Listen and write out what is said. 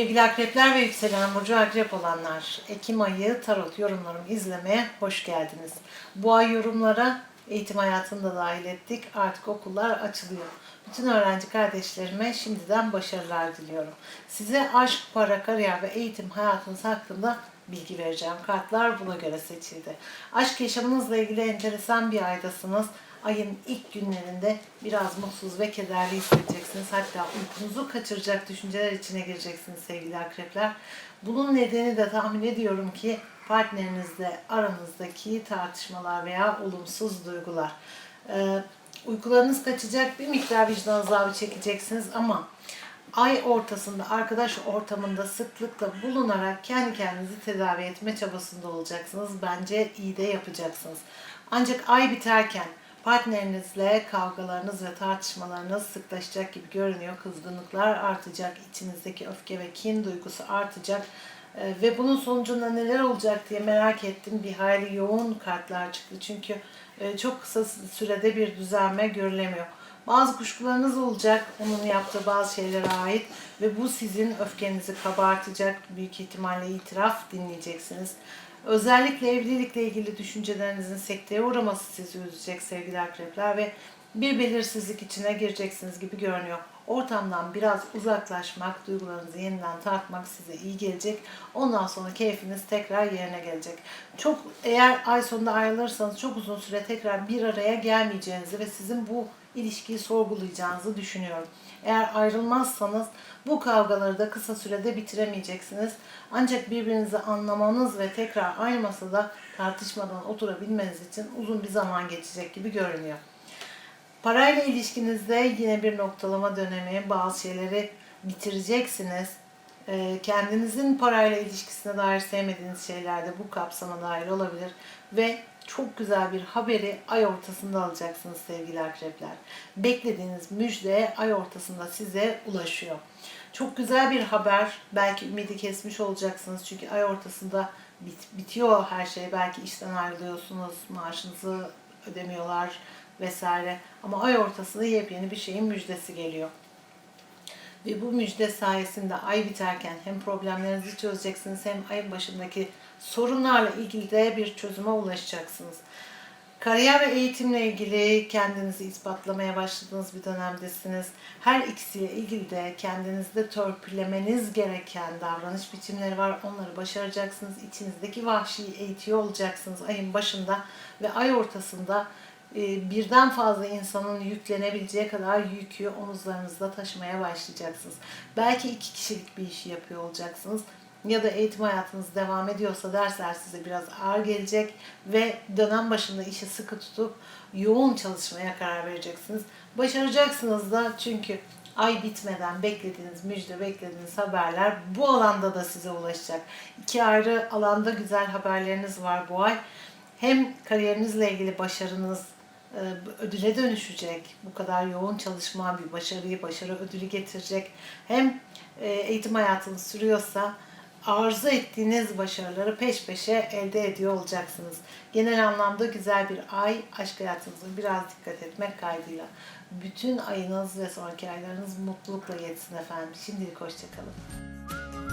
Sevgili akrepler ve yükselen burcu akrep olanlar, Ekim ayı tarot yorumlarımı izlemeye hoş geldiniz. Bu ay yorumlara eğitim hayatını da dahil ettik. Artık okullar açılıyor. Bütün öğrenci kardeşlerime şimdiden başarılar diliyorum. Size aşk, para, kariyer ve eğitim hayatınız hakkında bilgi vereceğim. Kartlar buna göre seçildi. Aşk yaşamınızla ilgili enteresan bir aydasınız. Ayın ilk günlerinde biraz mutsuz ve kederli hissedeceksiniz. Hatta uykunuzu kaçıracak düşünceler içine gireceksiniz sevgili akrepler. Bunun nedeni de tahmin ediyorum ki partnerinizle aranızdaki tartışmalar veya olumsuz duygular. Ee, uykularınız kaçacak, bir miktar vicdan azabı çekeceksiniz ama ay ortasında arkadaş ortamında sıklıkla bulunarak kendi kendinizi tedavi etme çabasında olacaksınız. Bence iyi de yapacaksınız. Ancak ay biterken partnerinizle kavgalarınız ve tartışmalarınız sıklaşacak gibi görünüyor. Kızgınlıklar artacak, içinizdeki öfke ve kin duygusu artacak. Ee, Ve bunun sonucunda neler olacak diye merak ettim. Bir hayli yoğun kartlar çıktı çünkü e, çok kısa sürede bir düzelme görülemiyor. Bazı kuşkularınız olacak onun yaptığı bazı şeylere ait ve bu sizin öfkenizi kabartacak. Büyük ihtimalle itiraf dinleyeceksiniz. Özellikle evlilikle ilgili düşüncelerinizin sekteye uğraması sizi üzecek sevgili akrepler ve bir belirsizlik içine gireceksiniz gibi görünüyor. Ortamdan biraz uzaklaşmak, duygularınızı yeniden tartmak size iyi gelecek. Ondan sonra keyfiniz tekrar yerine gelecek. Çok eğer ay sonunda ayrılırsanız çok uzun süre tekrar bir araya gelmeyeceğinizi ve sizin bu ilişkiyi sorgulayacağınızı düşünüyorum. Eğer ayrılmazsanız bu kavgaları da kısa sürede bitiremeyeceksiniz. Ancak birbirinizi anlamanız ve tekrar aynı masada tartışmadan oturabilmeniz için uzun bir zaman geçecek gibi görünüyor. Parayla ilişkinizde yine bir noktalama dönemi, bazı şeyleri bitireceksiniz. Ee, Kendinizin parayla ilişkisine dair sevmediğiniz şeyler de bu kapsama dahil olabilir. Ve çok güzel bir haberi ay ortasında alacaksınız sevgili akrepler. Beklediğiniz müjde ay ortasında size ulaşıyor. Çok güzel bir haber. Belki ümidi kesmiş olacaksınız. Çünkü ay ortasında bit- bitiyor her şey. Belki işten ayrılıyorsunuz, maaşınızı ödemiyorlar vesaire. Ama ay ortasında yepyeni bir şeyin müjdesi geliyor. Ve bu müjde sayesinde ay biterken hem problemlerinizi çözeceksiniz hem ayın başındaki sorunlarla ilgili de bir çözüme ulaşacaksınız. Kariyer ve eğitimle ilgili kendinizi ispatlamaya başladığınız bir dönemdesiniz. Her ikisiyle ilgili de kendinizde törpülemeniz gereken davranış biçimleri var. Onları başaracaksınız. İçinizdeki vahşiyi eğitiyor olacaksınız ayın başında ve ay ortasında e, birden fazla insanın yüklenebileceği kadar yükü omuzlarınızda taşımaya başlayacaksınız. Belki iki kişilik bir işi yapıyor olacaksınız. Ya da eğitim hayatınız devam ediyorsa dersler size biraz ağır gelecek ve dönem başında işi sıkı tutup yoğun çalışmaya karar vereceksiniz. Başaracaksınız da çünkü ay bitmeden beklediğiniz müjde, beklediğiniz haberler bu alanda da size ulaşacak. İki ayrı alanda güzel haberleriniz var bu ay. Hem kariyerinizle ilgili başarınız e, ödüle dönüşecek. Bu kadar yoğun çalışma bir başarıyı, başarı ödülü getirecek. Hem e, eğitim hayatınız sürüyorsa arzu ettiğiniz başarıları peş peşe elde ediyor olacaksınız. Genel anlamda güzel bir ay, aşk hayatınıza biraz dikkat etmek kaydıyla. Bütün ayınız ve sonraki aylarınız mutlulukla geçsin efendim. Şimdilik hoşçakalın.